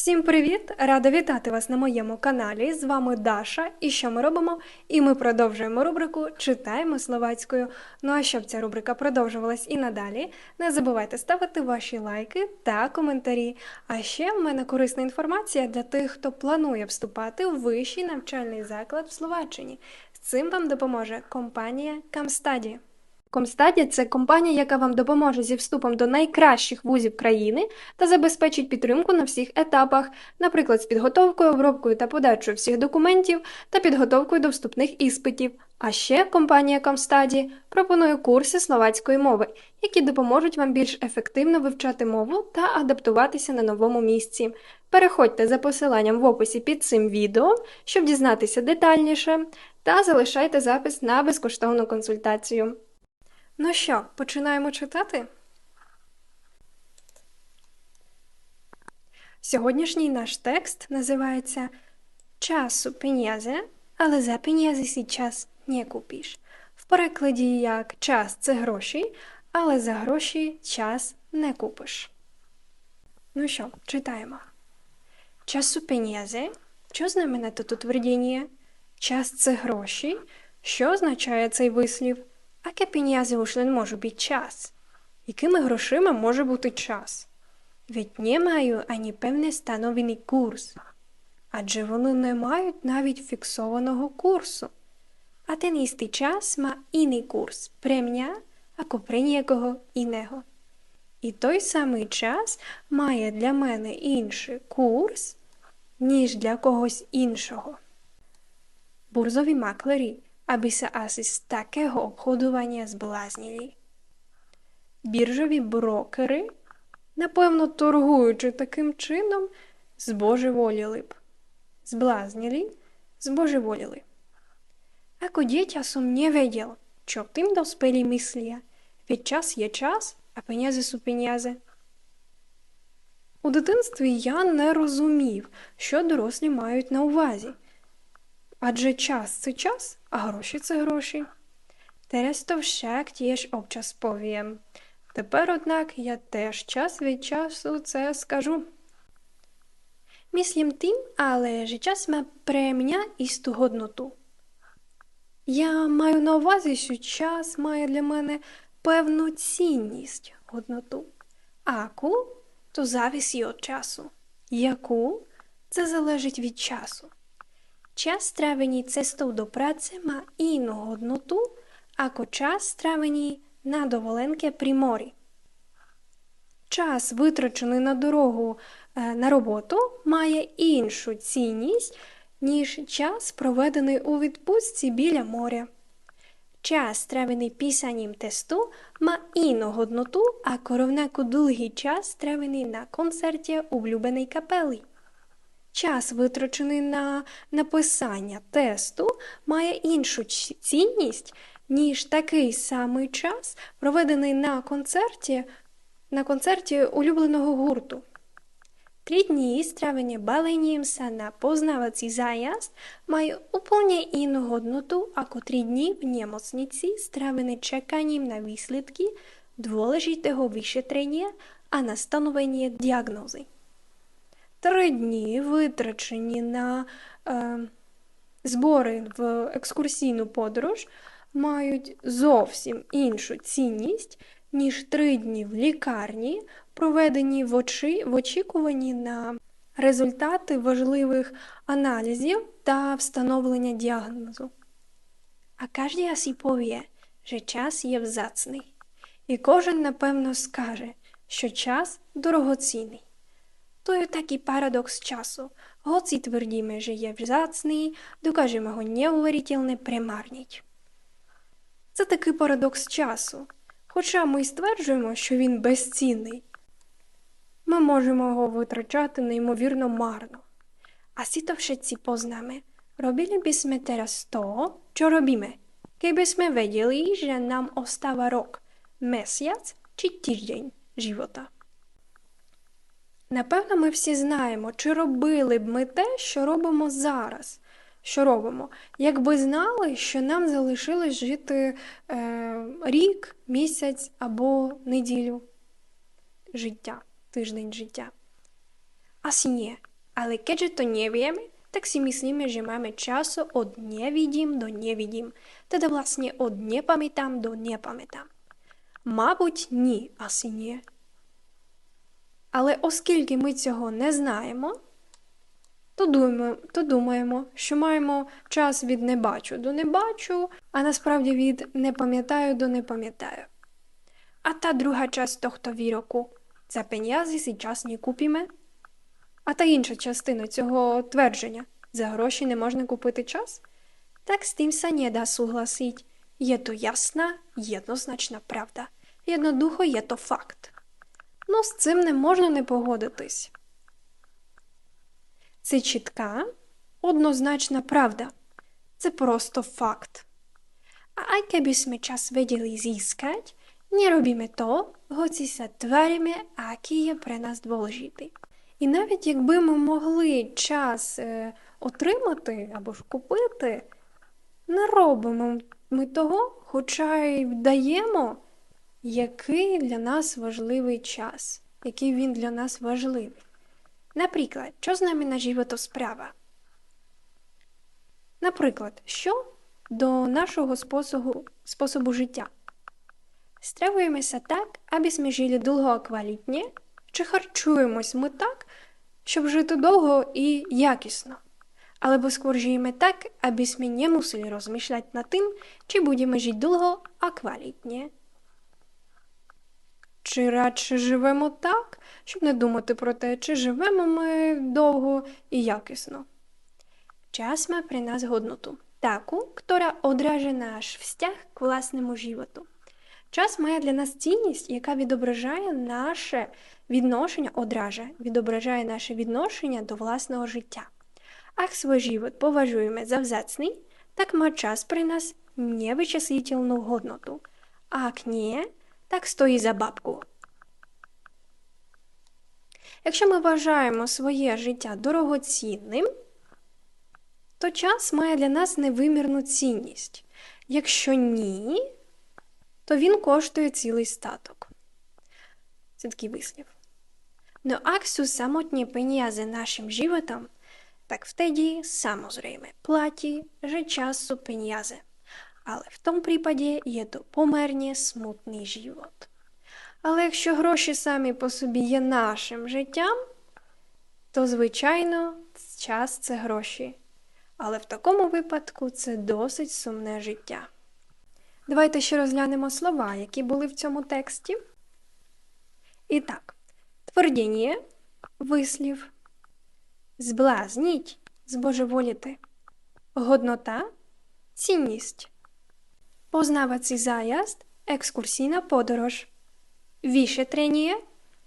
Всім привіт! Рада вітати вас на моєму каналі. З вами Даша. І що ми робимо? І ми продовжуємо рубрику Читаємо словацькою. Ну а щоб ця рубрика продовжувалась і надалі, не забувайте ставити ваші лайки та коментарі. А ще в мене корисна інформація для тих, хто планує вступати в вищий навчальний заклад в Словаччині. З цим вам допоможе компанія Камстаді. Комстаді це компанія, яка вам допоможе зі вступом до найкращих вузів країни та забезпечить підтримку на всіх етапах, наприклад, з підготовкою, обробкою та подачою всіх документів та підготовкою до вступних іспитів. А ще компанія Комстаді пропонує курси словацької мови, які допоможуть вам більш ефективно вивчати мову та адаптуватися на новому місці. Переходьте за посиланням в описі під цим відео, щоб дізнатися детальніше, та залишайте запис на безкоштовну консультацію. Ну що, починаємо читати? Сьогоднішній наш текст називається Часу пенязе, але за пенязи сі час не купиш. В перекладі як час це гроші, але за гроші час не купиш. Ну що, читаємо. Часу пенязе. Що знамене тут утвердіння? Час це гроші. Що означає цей вислів? Аке пенязи ушлен може бути час? Якими грошима може бути час? Ведь не маю ані певний становлений курс. Адже вони не мають навіть фіксованого курсу. А ten істий час ма іний курс премня, ако при. І той самий час має для мене інший курс, ніж для когось іншого. Бурзові маклері – aby sa asi z takého obchodovania zbláznili. Біржові брокери, напевно, торгуючи таким чином, збожеволіли б. Зблазнili, збожеволіли. Ако дітя сум не ведел, що тим доспелі мислія, ведь час є час, а пенязи су пенязи. У дитинстві я не розумів, що дорослі мають на увазі. Адже час це час, а гроші це гроші. Teraz to však tiež občas poviem. Тепер, однак, я теж час від часу це скажу. Мислім тим, але ж час pre mňa істу годноту. Я маю на увазі, що час має для мене певну цінність годноту. Аку то зависі від часу. Яку це залежить від часу. Час, стравеný cestou do práce, má inú hodnotu ako час, стравеný на доволенке при морі. Час, витрачений на дорогу на роботу, має іншу цінність, ніж час, проведений у відпустці біля моря. Час, стравений писанням тесту, ма інну годноту, ако ровнако довгий час, стравений на концерті улюбленої капели. Час, витрачений на написання тесту, має іншу цінність, ніж такий самий час, проведений на концерті на улюбленого гурту. Три дні стравлення баленням на познаваcí zájazd majú úplne inú hodnotu ako tri dní v nemocnici strávené čakaním na výsledky dôležitého vyšetrenia a na stanovenie diagnózy. Три дні витрачені на е, збори в екскурсійну подорож мають зовсім іншу цінність, ніж три дні в лікарні, проведені в, очі, в очікуванні на результати важливих аналізів та встановлення діагнозу. А кожен повє, що час є взацний, і кожен, напевно, скаже, що час дорогоцінний. To je taký paradox času. Hoci tvrdíme, že je vzácný, dokážeme ho neuveriteľne премарніть. Це такий парадокс часу. Хоча ми й стверджуємо, що він безцінний, ми можемо його витрачати неймовірно марно. А robili by sme teraz to, čo robíme, keby sme vedeli, že nám ostáva rok, mesiac či týždeň života. Напевно, ми всі знаємо, чи робили б ми те, що робимо зараз. Що робимо? Якби знали, що нам залишилось жити е, рік, місяць або неділю життя, тиждень життя. Ас ні, Ale keďže to nevieme, tak si myslíme, že máme času od nevidím do nevidím. Teda vlastne od nepamätám do nepamätám. Мабуть, ні, asi ні. Але оскільки ми цього не знаємо, то думаємо, то думаємо, що маємо час від не бачу до не бачу, а насправді від не пам'ятаю до не пам'ятаю. А та друга часть того віроку за пенязи сейчас не купіме. А та інша частина цього твердження за гроші не можна купити час? Так з тим не да сугласить. Є то ясна, єднозначна правда. Єднодухо є то факт. Ну, з цим не можна не погодитись. Це чітка, однозначна правда. Це просто факт. A aj keby sme čas vedeli získať, nerobíme to, hoci sa tvárime, aký je pre dôležitý. І навіть якби ми могли час е, отримати або ж купити, не робимо ми того, хоча й вдаємо, який для нас важливий час, який він для нас важливий. Наприклад, що з нами на живото справа? Наприклад, що до нашого способу, способу життя? Стравуємося так, аби ми жили довго квалітні, чи харчуємось ми так, щоб жити довго і якісно? Або скоржуємо так, аби ми не мусили розмишляти над тим, чи будемо жити довго, а квалітні. Чи радше живемо так, щоб не думати про те, чи живемо ми довго і якісно. Час має при нас годноту, таку, яка одражає наш vzťah к власному животу. Час має для нас цінність, яка відображає наше відношення, одражає, відображає наше відношення до власного життя. Ах свій живот поважуємо за вzácný, так ма час при нас невичислительну годноту. Ак ні, так стоїть за бабку. Якщо ми вважаємо своє життя дорогоцінним, то час має для нас невимірну цінність. Якщо ні, то він коштує цілий статок. Це такий вислів. Sú samotne peniaze našim životom, tak vtedy samozrejme platí, že čas sú peniaze. Але в тому prípade je to померне смутний život. Але якщо гроші самі по собі є нашим життям, то, звичайно, час це гроші. Але в такому випадку це досить сумне життя. Давайте ще розглянемо слова, які були в цьому тексті. І так, твердіння, вислів, зблазніть, збожеволіти, годнота, цінність, познавацький заїзд, екскурсійна подорож, вішетрення,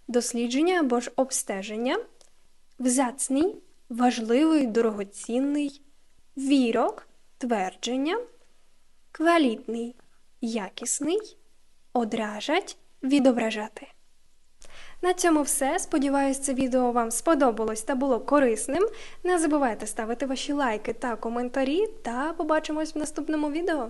дослідження або ж обстеження, взацний, важливий, дорогоцінний, вірок, твердження, квалітний, якісний, одражать, відображати. На цьому все. Сподіваюсь, це відео вам сподобалось та було корисним. Не забувайте ставити ваші лайки та коментарі, та побачимось в наступному відео.